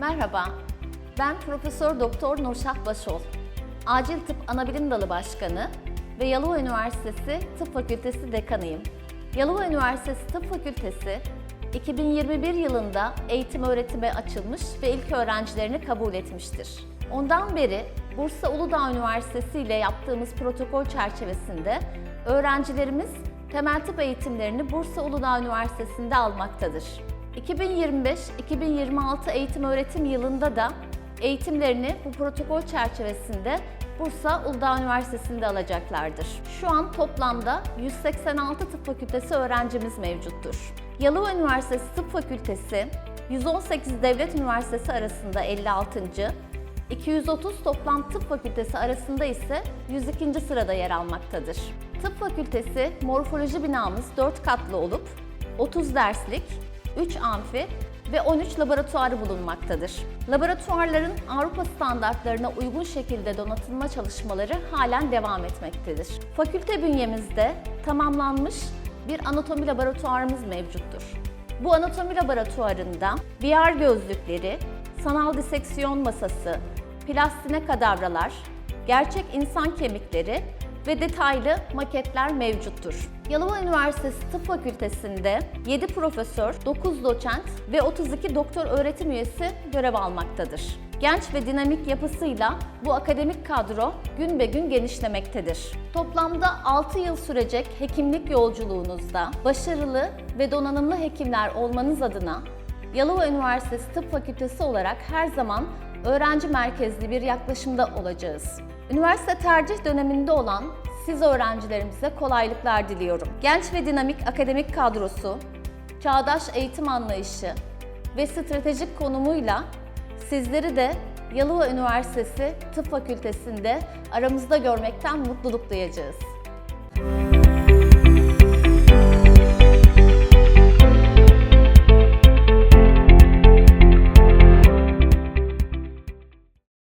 Merhaba, ben Profesör Doktor Nurşah Başol. Acil Tıp Anabilim Dalı Başkanı ve Yalova Üniversitesi Tıp Fakültesi Dekanıyım. Yalova Üniversitesi Tıp Fakültesi 2021 yılında eğitim öğretime açılmış ve ilk öğrencilerini kabul etmiştir. Ondan beri Bursa Uludağ Üniversitesi ile yaptığımız protokol çerçevesinde öğrencilerimiz temel tıp eğitimlerini Bursa Uludağ Üniversitesi'nde almaktadır. 2025-2026 eğitim öğretim yılında da eğitimlerini bu protokol çerçevesinde Bursa Uludağ Üniversitesi'nde alacaklardır. Şu an toplamda 186 tıp fakültesi öğrencimiz mevcuttur. Yalova Üniversitesi Tıp Fakültesi 118 devlet üniversitesi arasında 56. 230 toplam tıp fakültesi arasında ise 102. sırada yer almaktadır. Tıp fakültesi morfoloji binamız 4 katlı olup 30 derslik, 3 amfi ve 13 laboratuvarı bulunmaktadır. Laboratuvarların Avrupa standartlarına uygun şekilde donatılma çalışmaları halen devam etmektedir. Fakülte bünyemizde tamamlanmış bir anatomi laboratuvarımız mevcuttur. Bu anatomi laboratuvarında VR gözlükleri, sanal diseksiyon masası, plastine kadavralar, gerçek insan kemikleri ve detaylı maketler mevcuttur. Yalova Üniversitesi Tıp Fakültesi'nde 7 profesör, 9 doçent ve 32 doktor öğretim üyesi görev almaktadır. Genç ve dinamik yapısıyla bu akademik kadro gün be gün genişlemektedir. Toplamda 6 yıl sürecek hekimlik yolculuğunuzda başarılı ve donanımlı hekimler olmanız adına Yalova Üniversitesi Tıp Fakültesi olarak her zaman öğrenci merkezli bir yaklaşımda olacağız. Üniversite tercih döneminde olan siz öğrencilerimize kolaylıklar diliyorum. Genç ve dinamik akademik kadrosu, çağdaş eğitim anlayışı ve stratejik konumuyla sizleri de Yalova Üniversitesi Tıp Fakültesi'nde aramızda görmekten mutluluk duyacağız.